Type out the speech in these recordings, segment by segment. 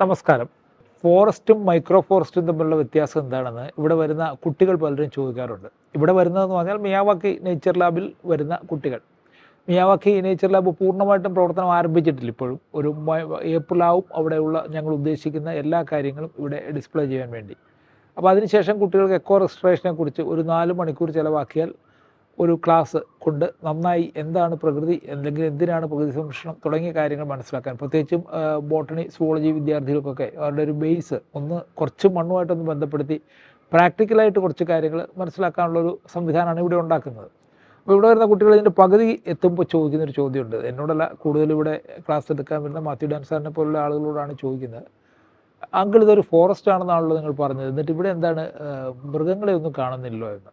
നമസ്കാരം. ഫോറസ്റ്റും മൈക്രോ ഫോറസ്റ്റും തമ്മിലുള്ള വ്യത്യാസം എന്താണെന്ന് ഇവിടെ വരുന്ന കുട്ടികൾ പലരും ചോദിക്കാറുണ്ട്. ഇവിടെ വരുന്നതെന്ന് പറഞ്ഞാൽ മിയാവാക്കി നേച്ചർ ലാബിൽ വരുന്ന കുട്ടികൾ. മിയാവാക്കി നേച്ചർ ലാബ് പൂർണമായിട്ടും പ്രവർത്തനം ആരംഭിച്ചിട്ടില്ല ഇപ്പോഴും. ഒരു ഏപ്രിൽ ആവും അവിടെയുള്ള ഞങ്ങൾ ഉദ്ദേശിക്കുന്ന എല്ലാ കാര്യങ്ങളും ഇവിടെ ഡിസ്പ്ലേ ചെയ്യാൻ വേണ്ടി. അപ്പോൾ അതിനുശേഷം കുട്ടികൾക്ക് എക്കോ റെജിസ്ട്രേഷനെ കുറിച്ച് ഒരു നാല് മണിക്കൂർ ചിലവാക്കിയാൽ ഒരു ക്ലാസ് കൊണ്ട് നന്നായി എന്താണ് പ്രകൃതി അല്ലെങ്കിൽ എന്തിനാണ് പ്രകൃതി സംരക്ഷണം തുടങ്ങിയ കാര്യങ്ങൾ മനസ്സിലാക്കാൻ. പ്രത്യേകിച്ചും ബോട്ടണി സുവോളജി വിദ്യാർത്ഥികൾക്കൊക്കെ അവരുടെ ഒരു ബേസ് ഒന്ന് കുറച്ച് മണ്ണുമായിട്ടൊന്ന് ബന്ധപ്പെടുത്തി പ്രാക്ടിക്കലായിട്ട് കുറച്ച് കാര്യങ്ങൾ മനസ്സിലാക്കാനുള്ളൊരു സംവിധാനമാണ് ഇവിടെ ഉണ്ടാക്കുന്നത്. അപ്പോൾ ഇവിടെ വരുന്ന കുട്ടികൾ ഇതിന്റെ പകുതി എത്തുമ്പോൾ ചോദിക്കുന്ന ഒരു ചോദ്യമുണ്ട്. എന്നോടല്ല കൂടുതൽ ഇവിടെ ക്ലാസ് എടുക്കാൻ വരുന്ന മാത്യു ഡാൻസാറിനെ പോലുള്ള ആളുകളോടാണ് ചോദിക്കുന്നത്. അങ്കിൾ ഇതൊരു ഫോറസ്റ്റ് ആണെന്നാണല്ലോ നിങ്ങൾ പറഞ്ഞത്. എന്നിട്ട് ഇവിടെ എന്താണ് മൃഗങ്ങളെ ഒന്നും കാണുന്നില്ലല്ലോ എന്ന്.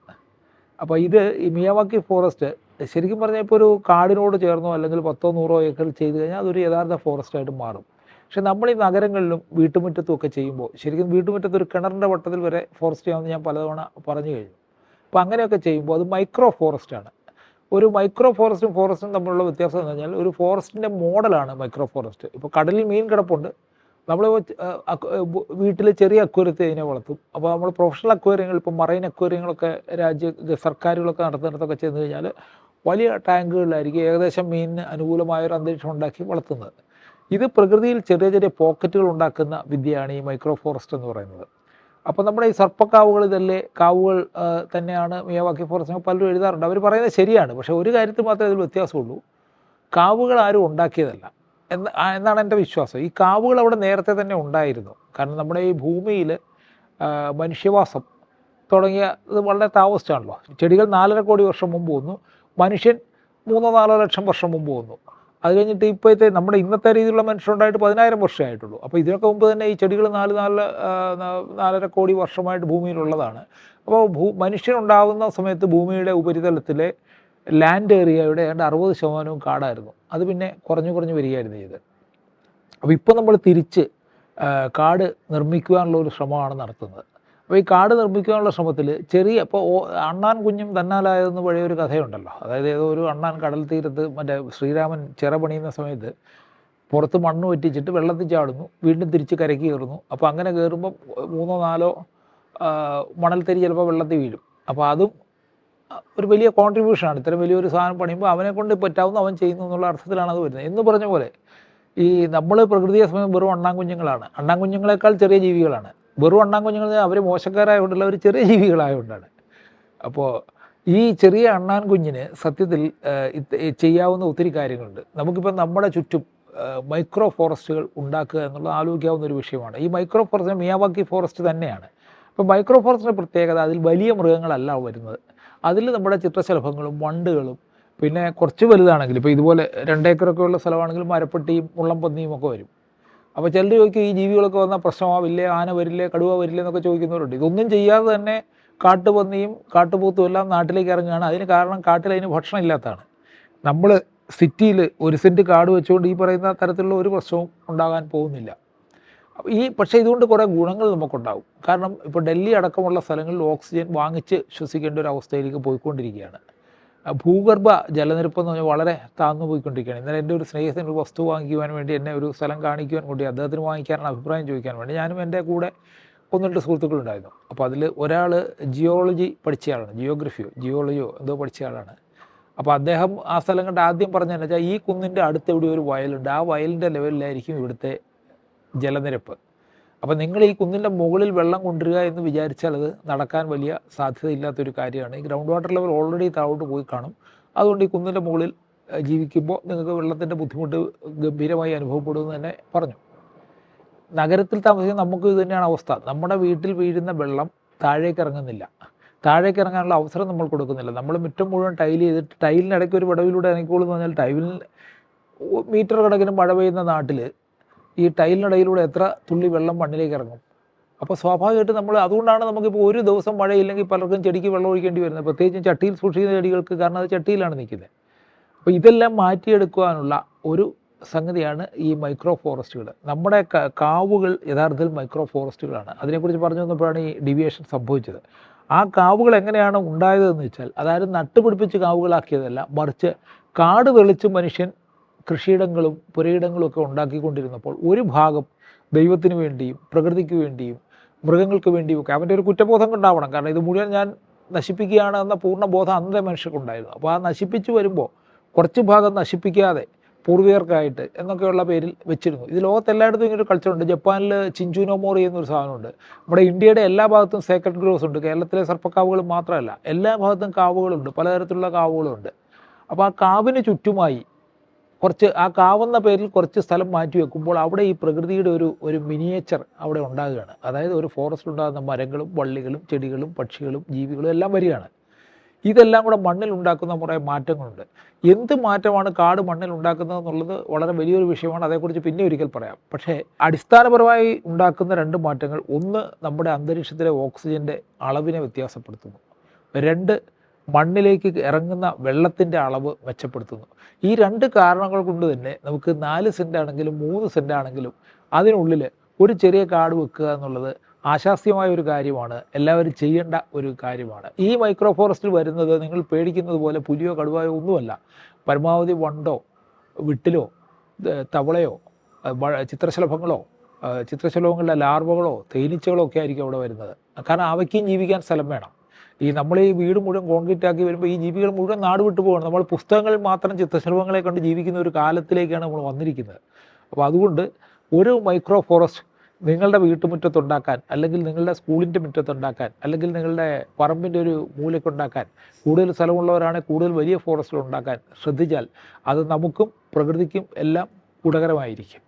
അപ്പോൾ ഇത് ഈ മിയാവാക്കി ഫോറസ്റ്റ് ശരിക്കും പറഞ്ഞാൽ ഇപ്പോൾ ഒരു കാടിനോട് ചേർന്നോ അല്ലെങ്കിൽ പത്തോ നൂറോ ഏക്കർ ചെയ്ത് കഴിഞ്ഞാൽ അതൊരു യഥാർത്ഥ ഫോറസ്റ്റ് ആയിട്ട് മാറും. പക്ഷേ നമ്മൾ ഈ നഗരങ്ങളിലും വീട്ടുമുറ്റത്തും ഒക്കെ ചെയ്യുമ്പോൾ ശരിക്കും വീട്ടുമുറ്റത്ത് ഒരു കിണറിന്റെ വട്ടത്തിൽ വരെ ഫോറസ്റ്റ് ചെയ്യാമെന്ന് ഞാൻ പലതവണ പറഞ്ഞു കഴിഞ്ഞു. അപ്പോൾ അങ്ങനെയൊക്കെ ചെയ്യുമ്പോൾ അത് മൈക്രോ ഫോറസ്റ്റ് ആണ്. ഒരു മൈക്രോ ഫോറസ്റ്റും ഫോറസ്റ്റും തമ്മിലുള്ള വ്യത്യാസം എന്ന് പറഞ്ഞാൽ ഒരു ഫോറസ്റ്റിന്റെ മോഡലാണ് മൈക്രോ ഫോറസ്റ്റ് ഇപ്പോൾ കടലിൽ മീൻ കിടപ്പുണ്ട് നമ്മൾ വീട്ടിൽ ചെറിയ അക്വേറിയത്തെ ഇതിനെ വളർത്തും. അപ്പോൾ നമ്മൾ പ്രൊഫഷണൽ അക്വേറിയങ്ങൾ ഇപ്പോൾ മറൈൻ അക്വേറിയങ്ങളൊക്കെ രാജ്യ സർക്കാരുകളൊക്കെ നടത്തുന്നിടത്തൊക്കെ ചെന്ന് കഴിഞ്ഞാൽ വലിയ ടാങ്കുകളിലായിരിക്കും ഏകദേശം മീനിന് അനുകൂലമായ ഒരു അന്തരീക്ഷം ഉണ്ടാക്കി വളർത്തുന്നത്. ഇത് പ്രകൃതിയിൽ ചെറിയ ചെറിയ പോക്കറ്റുകൾ ഉണ്ടാക്കുന്ന വിദ്യയാണ് ഈ മൈക്രോ ഫോറസ്റ്റ് എന്ന് പറയുന്നത്. അപ്പോൾ നമ്മുടെ ഈ സർപ്പക്കാവുകൾ ഇതല്ലേ കാവുകൾ തന്നെയാണ് മിയവാക്കി ഫോറസ്റ്റ് പലരും എഴുതാറുണ്ട്. അവർ പറയുന്നത് ശരിയാണ്. പക്ഷേ ഒരു കാര്യത്തിൽ മാത്രമേ ഇതിൽ വ്യത്യാസമുള്ളൂ. കാവുകൾ ആരും ഉണ്ടാക്കിയതല്ല. എന്നാണ് എന്റെ വിശ്വാസം. ഈ കാവുകൾ അവിടെ നേരത്തെ തന്നെ ഉണ്ടായിരുന്നു. കാരണം നമ്മുടെ ഈ ഭൂമിയിൽ മനുഷ്യവാസം തുടങ്ങിയ ഇത് വളരെ താമസിച്ചാണല്ലോ. ചെടികൾ നാലര കോടി വർഷം മുമ്പ് വന്നു. മനുഷ്യൻ മൂന്നോ നാലോ ലക്ഷം വർഷം മുമ്പ് വന്നു. അത് കഴിഞ്ഞിട്ട് ഇപ്പോഴത്തെ നമ്മുടെ ഇന്നത്തെ രീതിയിലുള്ള മനുഷ്യരുണ്ടായിട്ട് പതിനായിരം വർഷമേ ആയിട്ടുള്ളൂ. അപ്പോൾ ഇതിനൊക്കെ മുമ്പ് തന്നെ ഈ ചെടികൾ നാല് നാല് നാലര കോടി വർഷമായിട്ട് ഭൂമിയിലുള്ളതാണ്. അപ്പോൾ ഭൂ മനുഷ്യനുണ്ടാകുന്ന സമയത്ത് ഭൂമിയുടെ ഉപരിതലത്തിലെ ലാൻഡ് ഏരിയയുടെ ഏതാണ്ട് അറുപത് ശതമാനവും കാടായിരുന്നു. അത് പിന്നെ കുറഞ്ഞു കുറഞ്ഞു വരികയായിരുന്നു ചെയ്തത്. അപ്പോൾ ഇപ്പോൾ നമ്മൾ തിരിച്ച് കാട് നിർമ്മിക്കുവാനുള്ള ഒരു ശ്രമമാണ് നടത്തുന്നത്. അപ്പോൾ ഈ കാട് നിർമ്മിക്കാനുള്ള ശ്രമത്തിൽ ചെറിയ ഇപ്പോൾ അണ്ണാൻ കുഞ്ഞും തന്നാലായതെന്ന് പഴയ ഒരു കഥയുണ്ടല്ലോ. അതായത് ഏതോ ഒരു അണ്ണാൻ കടൽ തീരത്ത് മറ്റേ ശ്രീരാമൻ ചിറ പണിയുന്ന സമയത്ത് പുറത്ത് മണ്ണ് വറ്റിച്ചിട്ട് വെള്ളത്തിൽ ചാടുന്നു വീണ്ടും തിരിച്ച് കരയ്ക്ക് കയറുന്നു. അപ്പോൾ അങ്ങനെ കയറുമ്പോൾ മൂന്നോ നാലോ മണൽ മണൽത്തരി ചിലപ്പോൾ വെള്ളത്തിൽ വീഴും. അപ്പോൾ അതും ഒരു വലിയ കോൺട്രിബ്യൂഷനാണ് ഇത്തരം വലിയൊരു സാധനം പണിയുമ്പോൾ അവനെ കൊണ്ട് പറ്റാവുന്ന അവൻ ചെയ്യുന്നു എന്നുള്ള അർത്ഥത്തിലാണ് അത് വരുന്നത്. എന്ന് പറഞ്ഞ പോലെ ഈ നമ്മൾ പ്രകൃതിയെ സമയം വെറും അണ്ണാങ്കുഞ്ഞുങ്ങളാണ് അണ്ണാങ്കുഞ്ഞുങ്ങളെക്കാൾ ചെറിയ ജീവികളാണ്. വെറും അണ്ണാങ്കുഞ്ഞുങ്ങൾ അവർ മോശക്കാരായതുകൊണ്ടല്ല ഒരു ചെറിയ ജീവികളായതുകൊണ്ടാണ്. അപ്പോൾ ഈ ചെറിയ അണ്ണാൻ കുഞ്ഞിന് സത്യത്തിൽ ചെയ്യാവുന്ന ഒത്തിരി കാര്യങ്ങളുണ്ട്. നമുക്കിപ്പോൾ നമ്മുടെ ചുറ്റും മൈക്രോ ഫോറസ്റ്റുകൾ ഉണ്ടാക്കുക എന്നുള്ളത് ആലോചിക്കാവുന്ന ഒരു വിഷയമാണ്. ഈ മൈക്രോ ഫോറസ്റ്റ് മിയാവാക്കി ഫോറസ്റ്റ് തന്നെയാണ്. അപ്പോൾ മൈക്രോ ഫോറസ്റ്റിന്റെ പ്രത്യേകത അതിൽ വലിയ മൃഗങ്ങളല്ല വരുന്നത്. അതിൽ നമ്മുടെ ചിത്രശലഭങ്ങളും വണ്ടുകളും പിന്നെ കുറച്ച് വലുതാണെങ്കിൽ ഇപ്പോൾ ഇതുപോലെ രണ്ടേക്കറൊക്കെ ഉള്ള സ്ഥലമാണെങ്കിൽ മരപ്പെട്ടിയും മുള്ളംപന്നിയും ഒക്കെ വരും. അപ്പോൾ ചിലർ ചോദിക്കും ഈ ജീവികളൊക്കെ വന്നാൽ പ്രശ്നമാവില്ലേ ആന വരില്ലേ കടുവ വരില്ലേ എന്നൊക്കെ ചോദിക്കുന്നവരുണ്ട്. ഇതൊന്നും ചെയ്യാതെ തന്നെ കാട്ടുപന്നിയും കാട്ടുപോത്തും എല്ലാം നാട്ടിലേക്ക് ഇറങ്ങുകയാണ്. അതിന് കാരണം കാട്ടിൽ അതിന് ഭക്ഷണം ഇല്ലാത്തതാണ്. നമ്മൾ സിറ്റിയിൽ ഒരു സെന്റ് കാട് വെച്ചുകൊണ്ട് ഈ പറയുന്ന തരത്തിലുള്ള ഒരു പ്രശ്നവും ഉണ്ടാകാൻ പോകുന്നില്ല. ഈ പക്ഷേ ഇതുകൊണ്ട് കുറേ ഗുണങ്ങൾ നമുക്കുണ്ടാവും കാരണം ഇപ്പോൾ ഡൽഹി അടക്കമുള്ള സ്ഥലങ്ങളിൽ ഓക്സിജൻ വാങ്ങിച്ച് ശ്വസിക്കേണ്ട ഒരു അവസ്ഥയിലേക്ക് പോയിക്കൊണ്ടിരിക്കുകയാണ്. ഭൂഗർഭ ജലനിരപ്പ് എന്ന് പറഞ്ഞാൽ വളരെ താഴ്ന്നു പോയിക്കൊണ്ടിരിക്കുകയാണ്. ഇന്നലെ എന്റെ ഒരു സ്നേഹിതൻ ഒരു വസ്തു വാങ്ങിക്കുവാൻ വേണ്ടി എന്നെ ഒരു സ്ഥലം കാണിക്കുവാൻ കൂടി അദ്ദേഹത്തിന് വാങ്ങിക്കാനാണ് അഭിപ്രായം ചോദിക്കാൻ വേണ്ടി ഞാനും എന്റെ കൂടെ ഒന്ന് രണ്ട് സുഹൃത്തുക്കളുണ്ടായിരുന്നു. അപ്പോൾ അതിൽ ഒരാൾ ജിയോളജി പഠിച്ചയാളാണ് ജിയോഗ്രഫിയോ ജിയോളജിയോ എന്തോ പഠിച്ചയാളാണ് അപ്പോൾ അദ്ദേഹം ആ സ്ഥലം കണ്ട് ആദ്യം പറഞ്ഞതെന്ന് വെച്ചാൽ ഈ കുന്നിന്റെ അടുത്ത് എവിടെ ഒരു വയലുണ്ട്. ആ വയലിന്റെ ലെവലിലായിരിക്കും ഇവിടുത്തെ ജലനിരപ്പ്. അപ്പം നിങ്ങൾ ഈ കുന്നിന്റെ മുകളിൽ വെള്ളം കൊണ്ടുവരിക എന്ന് വിചാരിച്ചാൽ അത് നടക്കാൻ വലിയ സാധ്യതയില്ലാത്തൊരു കാര്യമാണ്. ഈ ഗ്രൗണ്ട് വാട്ടർ ലെവൽ ഓൾറെഡി താഴോട്ട് പോയി കാണും. അതുകൊണ്ട് ഈ കുന്നിന്റെ മുകളിൽ ജീവിക്കുമ്പോൾ നിങ്ങൾക്ക് വെള്ളത്തിന്റെ ബുദ്ധിമുട്ട് ഗംഭീരമായി അനുഭവപ്പെടുമെന്ന് തന്നെ പറഞ്ഞു. നഗരത്തിൽ താമസിക്കുന്ന നമുക്ക് ഇത് തന്നെയാണ് അവസ്ഥ. നമ്മുടെ വീട്ടിൽ വീഴുന്ന വെള്ളം താഴേക്ക് ഇറങ്ങുന്നില്ല. താഴേക്ക് ഇറങ്ങാനുള്ള അവസരം നമ്മൾ കൊടുക്കുന്നില്ല. നമ്മൾ മുറ്റം മുഴുവൻ ടൈൽ ചെയ്തിട്ട് ടൈലിനിടയ്ക്ക് ഒരു വിടവിലൂടെ ഇറങ്ങിക്കോളൂ എന്ന് പറഞ്ഞാൽ ടൈലിൽ മീറ്റർ കണക്കിന് മഴ പെയ്യുന്ന നാട്ടിൽ ഈ ടൈലിനിടയിലൂടെ എത്ര തുള്ളി വെള്ളം മണ്ണിലേക്ക് ഇറങ്ങും? അപ്പോൾ സ്വാഭാവികമായിട്ട് നമ്മൾ അതുകൊണ്ടാണ് നമുക്കിപ്പോൾ ഒരു ദിവസം മഴയില്ലെങ്കിൽ പലർക്കും ചെടിക്ക് വെള്ളം ഒഴിക്കേണ്ടി വരുന്നത്. പ്രത്യേകിച്ചും ചട്ടിയിൽ സൂക്ഷിക്കുന്ന ചെടികൾക്ക് കാരണം അത് ചട്ടിയിലാണ് നിൽക്കുന്നത്. അപ്പോൾ ഇതെല്ലാം മാറ്റിയെടുക്കുവാനുള്ള ഒരു സംഗതിയാണ് ഈ മൈക്രോ ഫോറസ്റ്റുകൾ നമ്മുടെ കാവുകൾ യഥാർത്ഥത്തിൽ മൈക്രോ ഫോറസ്റ്റുകളാണ് അതിനെക്കുറിച്ച് പറഞ്ഞു വന്നപ്പോഴാണ് ഈ ഡിവിയേഷൻ സംഭവിച്ചത്. ആ കാവുകൾ എങ്ങനെയാണ് ഉണ്ടായതെന്ന് വെച്ചാൽ അതായത് നട്ടുപിടിപ്പിച്ച് കാവുകളാക്കിയതല്ല മറിച്ച് കാട് തെളിച്ച് മനുഷ്യൻ കൃഷിയിടങ്ങളും പുരയിടങ്ങളും ഒക്കെ ഉണ്ടാക്കിക്കൊണ്ടിരുന്നപ്പോൾ ഒരു ഭാഗം ദൈവത്തിന് വേണ്ടിയും പ്രകൃതിക്ക് വേണ്ടിയും മൃഗങ്ങൾക്ക് വേണ്ടിയും ഒക്കെ അവന്റെ ഒരു കുറ്റബോധം ഉണ്ടാവണം. കാരണം ഇത് മുഴുവൻ ഞാൻ നശിപ്പിക്കുകയാണ് എന്ന പൂർണ ബോധം അന്നത്തെ മനുഷ്യർക്കുണ്ടായിരുന്നു. അപ്പോൾ ആ നശിപ്പിച്ചു വരുമ്പോൾ കുറച്ച് ഭാഗം നശിപ്പിക്കാതെ പൂർവികർക്കായിട്ട് എന്നൊക്കെയുള്ള പേരിൽ വെച്ചിരുന്നു. ഇത് ലോകത്തെല്ലായിടത്തും ഇങ്ങനെ ഒരു കൾച്ചറുണ്ട് ജപ്പാനിൽ ചിഞ്ചുനോമോറി എന്നൊരു സാധനമുണ്ട്. നമ്മുടെ ഇന്ത്യയുടെ എല്ലാ ഭാഗത്തും സേക്രഡ് ഗ്രോസ് ഉണ്ട്. കേരളത്തിലെ സർപ്പക്കാവുകൾ മാത്രമല്ല എല്ലാ ഭാഗത്തും കാവുകളുണ്ട്. പലതരത്തിലുള്ള കാവുകളുണ്ട്. അപ്പോൾ ആ കാവിന് ചുറ്റുമായി കുറച്ച് ആ കാവുന്ന പേരിൽ കുറച്ച് സ്ഥലം മാറ്റി വെക്കുമ്പോൾ അവിടെ ഈ പ്രകൃതിയുടെ ഒരു ഒരു മിനിയേച്ചർ അവിടെ ഉണ്ടാകുകയാണ്. അതായത് ഒരു ഫോറസ്റ്റ് ഉണ്ടാകുന്ന മരങ്ങളും വള്ളികളും ചെടികളും പക്ഷികളും ജീവികളും എല്ലാം വരികയാണ്. ഇതെല്ലാം കൂടെ മണ്ണിൽ ഉണ്ടാക്കുന്ന കുറേ മാറ്റങ്ങളുണ്ട്. എന്ത് മാറ്റമാണ് കാട് മണ്ണിൽ ഉണ്ടാക്കുന്നത് എന്നുള്ളത് വളരെ വലിയൊരു വിഷയമാണ്. അതേക്കുറിച്ച് പിന്നെ ഒരിക്കൽ പറയാം. പക്ഷേ അടിസ്ഥാനപരമായി ഉണ്ടാക്കുന്ന രണ്ട് മാറ്റങ്ങൾ. ഒന്ന് നമ്മുടെ അന്തരീക്ഷത്തിലെ ഓക്സിജന്റെ അളവിനെ വ്യത്യാസപ്പെടുത്തുന്നു. രണ്ട് മണ്ണിലേക്ക് ഇറങ്ങുന്ന വെള്ളത്തിന്റെ അളവ് മെച്ചപ്പെടുത്തുന്നു. ഈ രണ്ട് കാരണങ്ങൾ കൊണ്ട് തന്നെ നമുക്ക് നാല് സെന്റ് ആണെങ്കിലും മൂന്ന് സെന്റ് ആണെങ്കിലും അതിനുള്ളിൽ ഒരു ചെറിയ കാട് വെക്കുക എന്നുള്ളത് ആശാസ്യമായ ഒരു കാര്യമാണ്. എല്ലാവരും ചെയ്യേണ്ട ഒരു കാര്യമാണ്. ഈ മൈക്രോ ഫോറസ്റ്റിൽ വരുന്നത് നിങ്ങൾ പേടിക്കുന്നത് പോലെ പുലിയോ കടുവായോ ഒന്നുമല്ല. പരമാവധി വണ്ടോ വിട്ടിലോ തവളയോ ചിത്രശലഭങ്ങളോ ചിത്രശലഭങ്ങളുടെ ലാർവകളോ തേനീച്ചകളോ ഒക്കെ ആയിരിക്കും അവിടെ വരുന്നത്. കാരണം അവയ്ക്കും ജീവിക്കാൻ സ്ഥലം വേണം. ഈ നമ്മൾ ഈ വീട് മുഴുവൻ കോൺക്രീറ്റ് ആക്കി വരുമ്പോൾ ഈ ജീവികൾ മുഴുവൻ നാട് വിട്ടു പോകണം നമ്മൾ പുസ്തകങ്ങളിൽ മാത്രം ചിത്രശലഭങ്ങളെ കണ്ട് ജീവിക്കുന്ന ഒരു കാലത്തിലേക്കാണ് നമ്മൾ വന്നിരിക്കുന്നത്. അപ്പോൾ അതുകൊണ്ട് ഒരു മൈക്രോ ഫോറസ്റ്റ് നിങ്ങളുടെ വീട്ടുമുറ്റത്തുണ്ടാക്കാൻ അല്ലെങ്കിൽ നിങ്ങളുടെ സ്കൂളിന്റെ മുറ്റത്തുണ്ടാക്കാൻ അല്ലെങ്കിൽ നിങ്ങളുടെ പറമ്പിന്റെ ഒരു മൂലയ്ക്കുണ്ടാക്കാൻ കൂടുതൽ സ്ഥലമുള്ളവരാണെങ്കിൽ കൂടുതൽ വലിയ ഫോറസ്റ്റുകൾ ഉണ്ടാക്കാൻ ശ്രദ്ധിച്ചാൽ അത് നമുക്കും പ്രകൃതിക്കും എല്ലാം ഗുണകരമായിരിക്കും.